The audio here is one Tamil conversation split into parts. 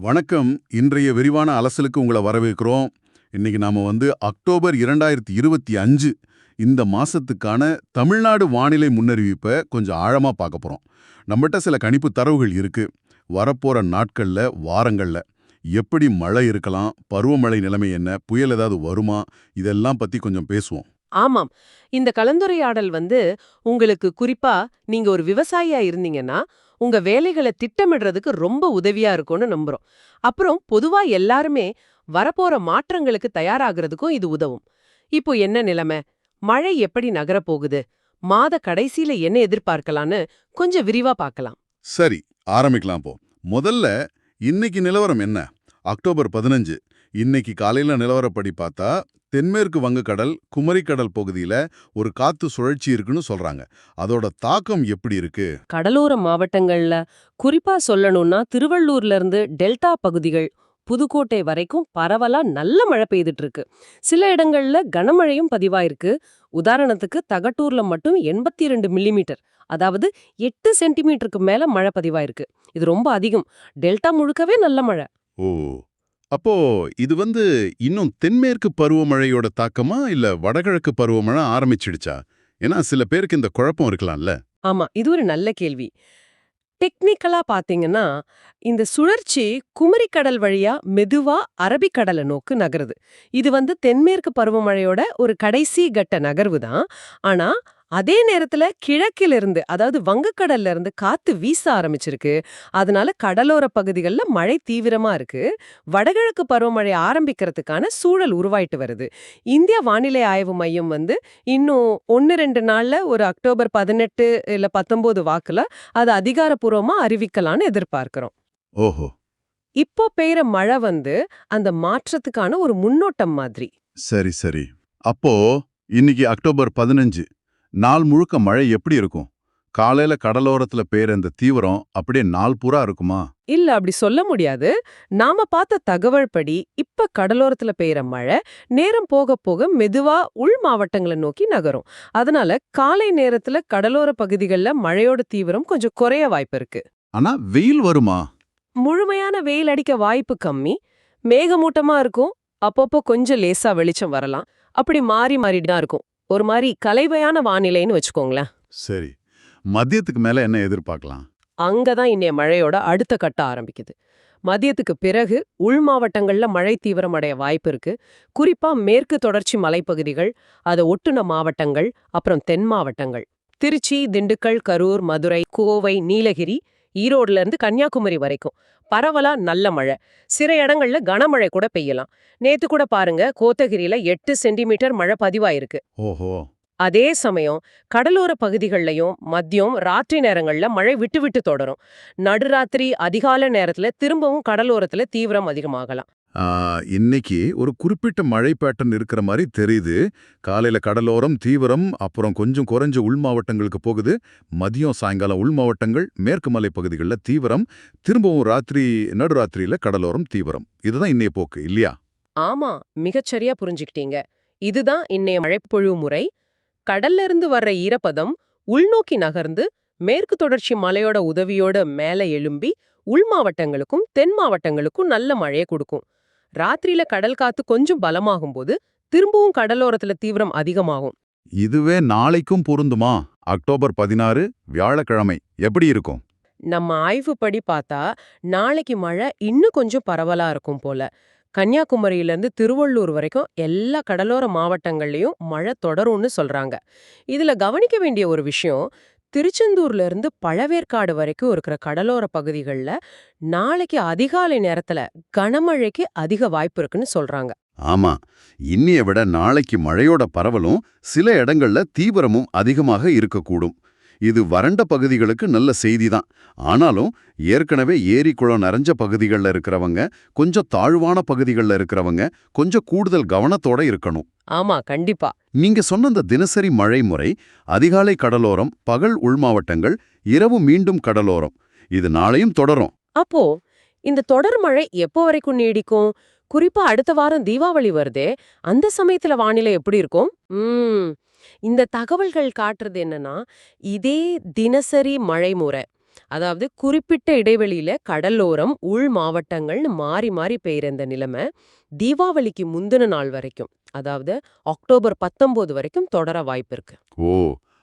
வணக்கம். இன்றைய விரிவான அலசலுக்கு உங்களை வரவேற்கிறோம். இன்னைக்கு நாம வந்து அக்டோபர் இரண்டாயிரத்தி இருபத்தி அஞ்சு இந்த மாசத்துக்கான தமிழ்நாடு வானிலை முன்னறிவிப்பை கொஞ்சம் ஆழமா பார்க்க போறோம். நம்மகிட்ட சில கணிப்பு தரவுகள் இருக்கு. வரப்போற நாட்கள்ல வாரங்கள்ல எப்படி மழை இருக்கலாம் பருவமழை நிலைமை என்ன புயல் ஏதாவது வருமா இதெல்லாம் பத்தி கொஞ்சம் பேசுவோம். ஆமாம். இந்த கலந்துரையாடல் வந்து உங்களுக்கு குறிப்பா நீங்க ஒரு விவசாயியா இருந்தீங்கன்னா உங்க வேலைகளை திட்டமிடுறதுக்கு ரொம்ப உதவியா இருக்கும்னு நம்புறோம். அப்புறம் பொதுவா எல்லாருமே வரப்போற மாற்றங்களுக்கு தயாராகிறதுக்கும் இது உதவும். இப்போ என்ன நிலைமை? மழை எப்படி நகரப் போகுது மாத கடைசியில என்ன எதிர்பார்க்கலான்னு கொஞ்சம் விரிவா பார்க்கலாம். சரி ஆரம்பிக்கலாம் போ. முதல்ல இன்னைக்கு நிலவரம் என்ன? அக்டோபர் பதினஞ்சு. இன்னைக்கு காலையில நிலவரப்படி பார்த்தா தென்மேற்கு வங்கக்கடல் குமரிக்கடல் பகுதியில ஒரு காத்து சுழற்சி இருக்குன்னு சொல்றாங்க. அதோட தாக்கம் எப்படி இருக்கு? கடலோர மாவட்டங்கள்ல குறிப்பா சொல்லணும்னா திருவள்ளூர்ல இருந்து டெல்டா பகுதிகள் புதுக்கோட்டை வரைக்கும் பரவலா நல்ல மழை பெய்துட்டு இருக்கு சில இடங்கள்ல கனமழையும் பதிவாயிருக்கு. உதாரணத்துக்கு தகட்டூர்ல மட்டும் எண்பத்தி ரெண்டு மில்லிமீட்டர் அதாவது எட்டு சென்டிமீட்டருக்கு மேல மழை பதிவாயிருக்கு. இது ரொம்ப அதிகம். டெல்டா முழுக்கவே நல்ல மழை. ஓ அப்போ இது வந்து இன்னும் தென்மேற்கு பருவமழையோட தாக்கமா இல்ல வடகிழக்கு பருவமழை ஆரம்பிச்சிடுச்சா? ஏன்னா சில பேருக்கு இந்த குழப்பம் இருக்கலாம்ல. ஆமா இது ஒரு நல்ல கேள்வி. டெக்னிக்கலா பாத்தீங்கன்னா இந்த சுழற்சி குமரிக்கடல் வழியா மெதுவா அரபிக்கடலை நோக்கு நகருது. இது வந்து தென்மேற்கு பருவமழையோட ஒரு கடைசி கட்ட நகர்வு தான். ஆனா அதே நேரத்துல கிழக்கிலிருந்து அதாவது வங்கக்கடல்ல இருந்து காத்து வீச ஆரம்பிச்சிருக்கு. அதனால கடலோர பகுதிகளில் மழை தீவிரமா இருக்கு. வடகிழக்கு பருவமழை ஆரம்பிக்கிறதுக்கான சூழல் உருவாயிட்டு வருது. இந்திய வானிலை ஆய்வு மையம் வந்து இன்னும் ஒன்னு ரெண்டு நாள்ல ஒரு அக்டோபர் பதினெட்டு இல்ல பத்தொன்பது வாக்குல அது அதிகாரப்பூர்வமா அறிவிக்கலாம்னு எதிர்பார்க்கிறோம். ஓஹோ. இப்போ பெய்யற மழை வந்து அந்த மாற்றத்துக்கான ஒரு முன்னோட்டம் மாதிரி. சரி சரி. அப்போ இன்னைக்கு அக்டோபர் பதினஞ்சு நாள் முழுக்க மழை எப்படி இருக்கும்? காலையில கடலோரத்துல பெய்யற இந்த தீவிரம் அப்படியே நாள் பூரா இருக்குமா? இல்ல அப்படி சொல்ல முடியாது. நாம பார்த்த தகவல் படி இப்ப கடலோரத்துல பெய்யற மழை நேரம் போக போக மெதுவா உள் மாவட்டங்களை நோக்கி நகரும். அதனால காலை நேரத்துல கடலோர பகுதிகளில் மழையோட தீவிரம் கொஞ்சம் குறைய வாய்ப்பு இருக்கு. ஆனா வெயில் வருமா? முழுமையான வெயில் அடிக்க வாய்ப்பு கம்மி. மேகமூட்டமா இருக்கும். அப்பப்போ கொஞ்சம் லேசா வெளிச்சம் வரலாம். அப்படி மாறி மாறிட்டு தான் இருக்கும். ஒரு மாதிரி கலைவையான வானிலைன்னு வச்சுக்கோங்களேன். சரி. மதியத்துக்கு மேல என்ன எதிர்பார்க்கலாம்? அங்கதான் இன்னைய மழையோட அடுத்த கட்ட ஆரம்பிக்குது. மதியத்துக்கு பிறகு உள் மாவட்டங்கள்ல மழை தீவிரமடைய வாய்ப்பு இருக்கு. குறிப்பா மேற்கு தொடர்ச்சி மலைப்பகுதிகள் அதை ஒட்டுன மாவட்டங்கள் அப்புறம் தென் மாவட்டங்கள். திருச்சி திண்டுக்கல் கரூர் மதுரை கோவை நீலகிரி ஈரோடுல இருந்து கன்னியாகுமரி வரைக்கும். பரவலா நல்ல மழை. சில இடங்கள்ல கனமழை கூட பெய்யலாம். நேத்து கூட பாருங்க கோத்தகிரியில எட்டு சென்டிமீட்டர் மழை பதிவாயிருக்கு. ஓஹோ. அதே சமயம் கடலோர பகுதிகள்லயும் மதியம் ராத்திரி நேரங்கள்ல மழை விட்டு விட்டு தொடரும். நடுராத்திரி அதிகால நேரத்துல திரும்பவும் கடலோரத்துல தீவிரம் அதிகமாகலாம். இன்னைக்கு ஒரு குறிப்பிட்ட மழை பேட்டர்ன் இருக்கிற மாதிரி தெரியுது. காலையில் கடலோரம் தீவிரம் அப்புறம் கொஞ்சம் குறைஞ்ச உள் மாவட்டங்களுக்கு போகுது. மதியம் சாயங்காலம் உள் மாவட்டங்கள் மேற்கு மலை பகுதிகளில் தீவிரம் திரும்பவும் ராத்திரி நடுராத்திரியில் கடலோரம் தீவிரம். இதுதான் இன்னைய போக்கு இல்லையா? ஆமா மிகச்சரியா புரிஞ்சுக்கிட்டீங்க. இதுதான் இன்னைய மழைப்பொழிவு முறை. கடல்ல இருந்து வர்ற ஈரப்பதம் உள்நோக்கி நகர்ந்து மேற்கு தொடர்ச்சி மலையோட உதவியோட மேல எழும்பி உள் மாவட்டங்களுக்கும் தென் மாவட்டங்களுக்கும் நல்ல மழையை கொடுக்கும். ராத்திரியில கடல் காத்து கொஞ்சம் பலமாகும் போது திரும்பவும் கடலோரத்துல தீவிரம் அதிகமாகும். இதுவே நாளைக்கும் பொருந்துமா? அக்டோபர் பதினாறு வியாழக்கிழமை. எப்படி இருக்கும்? நம்ம ஆய்வுப்படி பார்த்தா நாளைக்கு மழை இன்னும் கொஞ்சம் பரவலா இருக்கும் போல. கன்னியாகுமரியில இருந்து திருவள்ளூர் வரைக்கும் எல்லா கடலோர மாவட்டங்கள்லயும் மழை தொடரும்னு சொல்றாங்க. இதுல கவனிக்க வேண்டிய ஒரு விஷயம் திருச்செந்தூர்ல இருந்து பழவேற்காடு வரைக்கும் இருக்கிற கடலோர பகுதிகளில் நாளைக்கு அதிகாலை நேரத்துல கனமழைக்கு அதிக வாய்ப்பு இருக்குன்னு சொல்றாங்க. ஆமா இன்னிய விட நாளைக்கு மழையோட பரவலும் சில இடங்கள்ல தீவிரமும் அதிகமாக இருக்கக்கூடும். இது வறண்ட பகுதிகளுக்கு நல்ல செய்தி தான் ஆனாலும் ஏற்கனவே ஏரி குளம் நிறைஞ்ச பகுதிகளில் இருக்கிறவங்க கொஞ்சம் தாழ்வான பகுதிகளில் இருக்கிறவங்க கொஞ்சம் கூடுதல் கவனத்தோட இருக்கணும். ஆமா கண்டிப்பா. நீங்க சொன்ன அந்த தினசரி மழை முறை அதிகாலை கடலோரம் பகல் உள்மாவட்டங்கள் இரவு மீண்டும் கடலோரம் இது நாளையும் தொடரும். அப்போ இந்த தொடர் மழை எப்போ வரைக்கும் நீடிக்கும்? குறிப்பா அடுத்த வாரம் தீபாவளி வருதே அந்த சமயத்துல வானிலை எப்படி இருக்கும்? ம். இந்த தகவல்கள் காட்டுறது என்னன்னா இதே தினசரி மழை முறை அதாவது குறிப்பிட்ட இடைவெளியில கடலோரம் உள் மாவட்டங்கள்னு மாறி மாறி பெய்யுற இந்த நிலைமை தீபாவளிக்கு முந்தின நாள் வரைக்கும் அதாவது அக்டோபர் 19 வரைக்கும் தொடர வாய்ப்பு இருக்கு ஓ!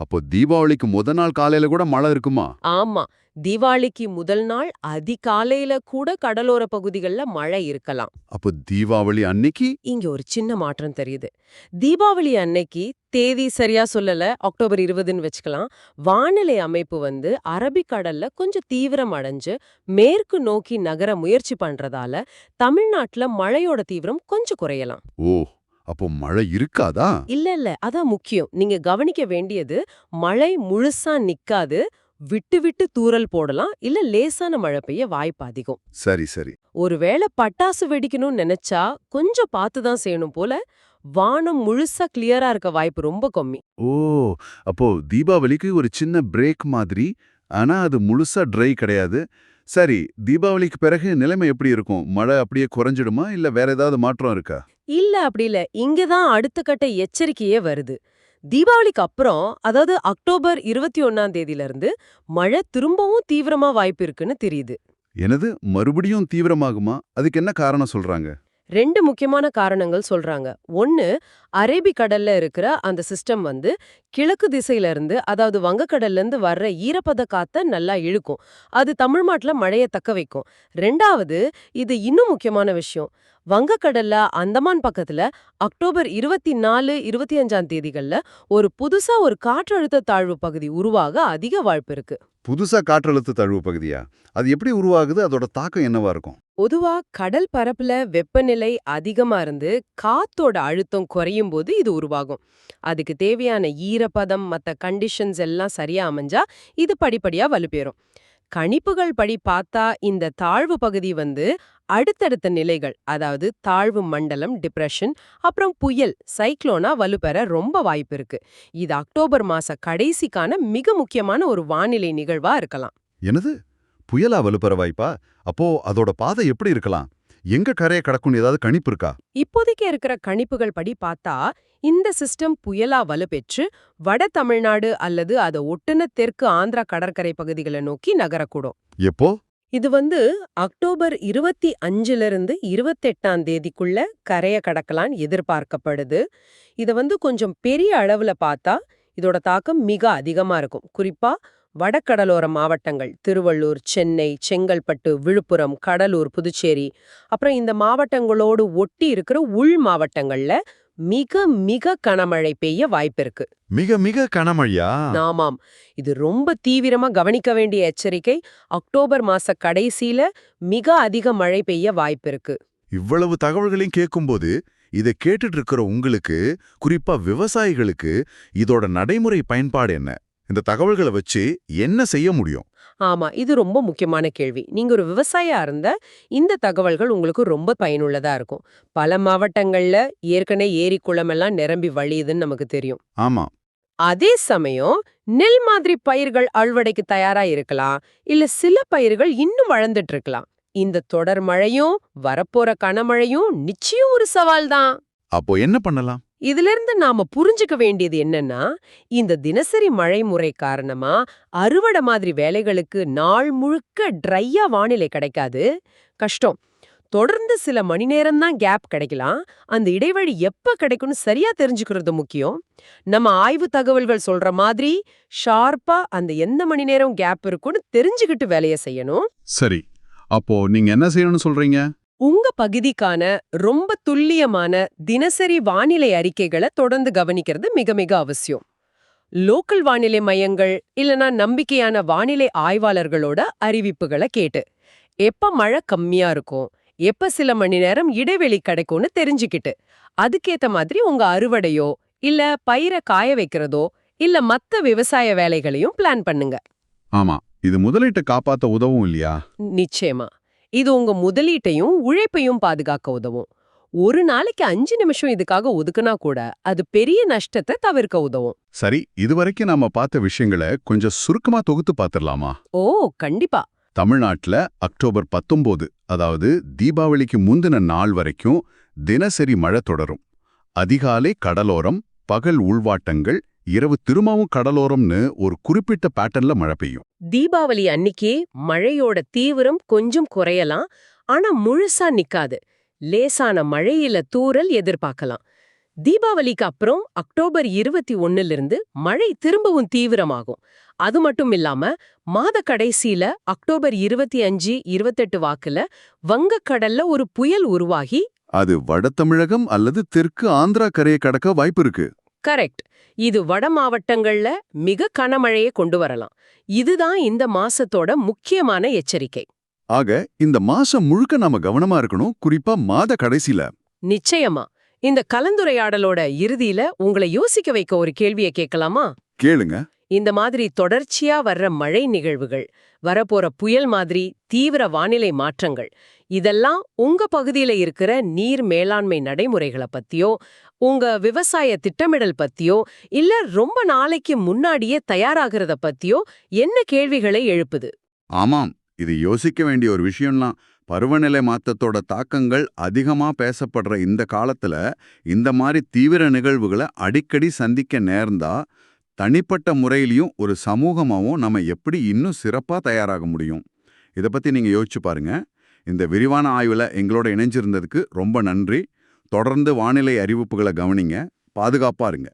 அப்போ தீபாவளிக்கு முத நாள் காலையில கூட மழை இருக்குமா? ஆமா. தீபாவளிக்கு முதல் நாள் அதிகாலையில கூட கடலோர பகுதிகள்ல மழை இருக்கலாம். அப்போ தீபாவளி அன்னைக்கு? இங்க ஒரு சின்ன மாற்றம் தெரியுது. தீபாவளி அன்னைக்கு தேதி சரியா சொல்லல அக்டோபர் இருபதுன்னு வச்சுக்கலாம். வானிலை அமைப்பு வந்து அரபிக்கடல்ல கொஞ்சம் தீவிரம் அடைஞ்சு மேற்கு நோக்கி நகர முயற்சி பண்றதால தமிழ்நாட்டுல மழையோட தீவிரம் கொஞ்சம் குறையலாம். ஓ அப்போ மழை இருக்காதா? இல்ல இல்ல அதான் முக்கியம். நீங்க கவனிக்க வேண்டியது மழை முழுசா நிக்காது விட்டு விட்டு தூறல் போடலாம் இல்ல லேசான மழை பெய்ய வாய்ப்பு அதிகம். சரி சரி. ஒருவேளை பட்டாசு வெடிக்கணும்னு நினைச்சா கொஞ்சம் பார்த்து தான் செய்யணும் போல வானம் முழுசா கிளியரா இருக்க வாய்ப்பு ரொம்ப கம்மி. ஓ அப்போ தீபாவளிக்கு ஒரு சின்ன பிரேக் மாதிரி ஆனா அது முழுசா ட்ரை கிடையாது. சரி தீபாவளிக்கு பிறகு நிலைமை எப்படி இருக்கும்? மழை அப்படியே குறைஞ்சிடுமா? இல்ல வேற ஏதாவது மாற்றம் இருக்கா? இல்ல அப்படி இல்ல. இங்கதான் அடுத்த கட்ட எச்சரிக்கையே வருது. தீபாவளிக்கு அப்புறம் அதாவது அக்டோபர் இருபத்தி ஒன்னாம் தேதியில இருந்து மழை திரும்பவும் தீவிரமா வாய்ப்பு இருக்குன்னு தெரியுது. எனது மறுபடியும் தீவிரமாகுமா? அதுக்கு என்ன காரணம் சொல்றாங்க? ரெண்டு முக்கியமான காரணங்கள் சொல்றாங்க. ஒன்னு அரேபிக்கடல்ல இருக்கிற அந்த சிஸ்டம் வந்து கிழக்கு திசையில இருந்து அதாவது வங்கக்கடல்ல இருந்து வர்ற ஈரப்பத காத்த நல்லா இழுக்கும். அது தமிழ்நாட்டுல மழைய தக்க வைக்கும். ரெண்டாவது இது இன்னும் முக்கியமான விஷயம். வங்கக்கடல்ல அந்தமான் பக்கத்துல அக்டோபர் இருபத்தி நாலு இருபத்தி அஞ்சாம் தேதிகள்ல ஒரு புதுசா ஒரு காற்றழுத்த தாழ்வு பகுதி உருவாக அதிக வாய்ப்பு இருக்கு. புதுசா காற்றழுத்த தழுவு பகுதியா? அது எப்படி உருவாகுது? அதோட தாக்கம் என்னவா இருக்கும்? பொதுவா கடல் பரப்புல வெப்பநிலை அதிகமா இருந்து காத்தோட அழுத்தம் குறையும் போது இது உருவாகும். அதுக்கு தேவையான ஈரப்பதம் மத்த கண்டிஷன்ஸ் எல்லாம் சரியா அமைஞ்சா இது படிப்படியா வலுப்பெறும். கணிப்புகள் படி பார்த்தா இந்த தாழ்வு பகுதி வந்து அடுத்தடுத்த நிலைகள் அதாவது தாழ்வு மண்டலம் டிப்ரெஷன் அப்புறம் புயல் சைக்ளோனா வலுப்பெற ரொம்ப வாய்ப்பு இருக்கு. இது அக்டோபர் மாச கடைசிக்கான மிக முக்கியமான ஒரு வானிலை நிகழ்வா இருக்கலாம். என்னது? புயலா வலுப்பெற வாய்ப்பா? அப்போ அதோட பாதை எப்படி இருக்கலாம்? எங்க கரையை கடக்கும்னு ஏதாவது கணிப்பு இருக்கா? இப்போதைக்கு இருக்கிற கணிப்புகள் படி பார்த்தா இந்த சிஸ்டம் புயலா வலுப்பெற்று வட தமிழ்நாடு அல்லது அதை ஒட்டுன தெற்கு ஆந்திரா கடற்கரை பகுதிகளை நோக்கி நகரக்கூடும். எப்போ? இது வந்து அக்டோபர் இருபத்தி அஞ்சுல இருந்து இருபத்தெட்டாம் தேதிக்குள்ள கரைய கடக்கலான்னு எதிர்பார்க்கப்படுது. இத வந்து கொஞ்சம் பெரிய அளவுல பார்த்தா இதோட தாக்கம் மிக அதிகமா இருக்கும். குறிப்பா வடகடலோர மாவட்டங்கள் திருவள்ளூர் சென்னை செங்கல்பட்டு விழுப்புரம் கடலூர் புதுச்சேரி அப்புறம் இந்த மாவட்டங்களோடு ஒட்டி இருக்கிற உள் மாவட்டங்கள்ல மிக மிக கனமழை பெய்ய வாய்ப்பிருக்கு. மிக மிக கனமழையா? ஆமாம். இது ரொம்ப தீவிரமா கவனிக்க வேண்டிய எச்சரிக்கை. அக்டோபர் மாச கடைசியில மிக அதிக மழை பெய்ய வாய்ப்பிருக்கு. இவ்வளவு தகவல்களையும் கேட்கும்போது இதை கேட்டுட்டு இருக்கிற உங்களுக்கு குறிப்பா விவசாயிகளுக்கு இதோட நடைமுறை பயன்பாடு என்ன? இந்த தகவல்களை வச்சு என்ன செய்ய முடியும்? ஆமா இது ரொம்ப முக்கியமான கேள்வி. நீங்க ஒரு விவசாயியா இருந்தா இந்த தகவல்கள் உங்களுக்கு ரொம்ப பயனுள்ளதா இருக்கும். பல மாவட்டங்கள்ல ஏற்கனவே ஏரி குளமெல்லாம் நிரம்பி வழியுதுன்னு நமக்கு தெரியும். ஆமா. அதே சமயம் நெல் மாதிரி பயிர்கள் அறுவடைக்கு தயாரா இருக்கலாம் இல்ல சில பயிர்கள் இன்னும் வளர்ந்துட்டு இருக்கலாம். இந்த தொடர் மழையும் வரப்போற கனமழையும் நிச்சயம் ஒரு சவால் தான். அப்போ என்ன பண்ணலாம்? இதுல இருந்து நாம புரிஞ்சுக்க வேண்டியது என்னன்னா இந்த தினசரி மழை முறை காரணமா அறுவடை மாதிரி வேலைகளுக்கு நாள் முழுக்க ட்ரையா வானிலை கிடைக்காது. கஷ்டம். தொடர்ந்து சில மணி நேரம்தான் கேப் கிடைக்கலாம். அந்த இடைவெளி எப்ப கிடைக்கும்னு சரியா தெரிஞ்சுக்கிறது முக்கியம். நம்ம ஆய்வு தகவல்கள் சொல்ற மாதிரி ஷார்ப்பா அந்த எந்த மணி நேரம் கேப் இருக்கும்னு தெரிஞ்சுக்கிட்டு வேலையை செய்யணும். சரி. அப்போ நீங்க என்ன செய்யணும்னு சொல்றீங்க? உங்க பகுதிக்கான ரொம்ப துல்லியமான தினசரி வானிலை அறிக்கைகளை தொடர்ந்து கவனிக்கிறது மிக மிக அவசியம். லோக்கல் வானிலை மையங்கள் இல்லனா நம்பிக்கையான வானிலை ஆய்வாளர்களோட அறிவிப்புகளை கேட்டு எப்ப மழை கம்மியா இருக்கும் எப்ப சில மணி நேரம் இடைவெளி கிடைக்கும்னு தெரிஞ்சுக்கிட்டு அதுக்கேத்த மாதிரி உங்க அறுவடையோ இல்ல பயிரை காய வைக்கிறதோ இல்ல மத்த விவசாய வேலைகளையும் பிளான் பண்ணுங்க. ஆமா இது முதலீட்டை காப்பாத்த உதவும் இல்லையா? நிச்சயமா. இது உங்க முதலீட்டையும் உழைப்பையும் பாதுகாக்க உதவும். ஒரு நாளைக்கு அஞ்சு நிமிஷம் இதுக்காக ஒதுக்குனா கூட அது பெரிய நஷ்டத்தை தவிர்க்க உதவும். சரி இதுவரைக்கும் நாம பார்த்த விஷயங்களை கொஞ்சம் சுருக்கமா தொகுத்து பார்த்திடலாமா? ஓ கண்டிப்பா. தமிழ்நாட்டுல அக்டோபர் 19 அதாவது தீபாவளிக்கு முந்தின நாள் வரைக்கும் தினசரி மழை தொடரும். அதிகாலை கடலோரம் பகல் உள்வாட்டங்கள் இரவு திரும்பவும் கடலோரம்னு ஒரு குறிப்பிட்ட பேட்டர்ன்ல மழை பெய்யும். தீபாவளி அன்னிக்கே மழையோட தீவிரம் கொஞ்சம் குறையலாம். ஆனா முழுசா நிக்காது. லேசான மழையில தூறல் எதிர்பார்க்கலாம். தீபாவளிக்கு அப்புறம் அக்டோபர் இருபத்தி ஒன்னுல இருந்து மழை திரும்பவும் தீவிரமாகும். அது மட்டும் இல்லாம மாத கடைசியில அக்டோபர் இருபத்தி அஞ்சு இருபத்தெட்டு வாக்குல வங்கக்கடல்ல ஒரு புயல் உருவாகி அது வட தமிழகம் அல்லது தெற்கு ஆந்திரா கரையை கடக்க வாய்ப்பு இருக்கு. கரெக்ட். இது வட மாவட்டங்கள்ல மிக கனமழையை கொண்டு வரலாம். இதுதான் இந்த மாசத்தோட முக்கியமான எச்சரிக்கை. ஆக இந்த மாசம் முழுக்க நாம கவனமா இருக்கணும். குறிப்பா மாத கடைசியில. நிச்சயமா. இந்த கலந்துரையாடலோட இறுதியில உங்களை யோசிக்க வைக்க ஒரு கேள்வியை கேட்கலாமா? கேளுங்க. இந்த மாதிரி தொடர்ச்சியா வர்ற மழை நிகழ்வுகள் வரப்போற புயல் மாதிரி தீவிர வானிலை மாற்றங்கள் இதெல்லாம் உங்க பகுதியில இருக்கிற நீர் மேலாண்மை நடைமுறைகளை பத்தியோ உங்க விவசாய திட்டமிடல் பத்தியோ இல்ல ரொம்ப நாளைக்கு முன்னாடியே தயாராகிறத பத்தியோ என்ன கேள்விகளை எழுப்புது? ஆமாம் இது யோசிக்க வேண்டிய ஒரு விஷயம்லாம் பருவநிலை மாற்றத்தோட தாக்கங்கள் அதிகமா பேசப்படுற இந்த காலத்துல இந்த மாதிரி தீவிர நிகழ்வுகளை அடிக்கடி சந்திக்க நேர்ந்தா தனிப்பட்ட முறையிலையும் ஒரு சமூகமாவும் நம்ம எப்படி இன்னும் சிறப்பா தயாராக முடியும்? இதை பத்தி நீங்க யோசிச்சு பாருங்க. இந்த விரிவான ஆய்வுல எங்களோட இணைஞ்சிருந்ததுக்கு ரொம்ப நன்றி. தொடர்ந்து வானிலை அறிவிப்புகளை கவனிங்க பாதுகாப்பாக இருங்க.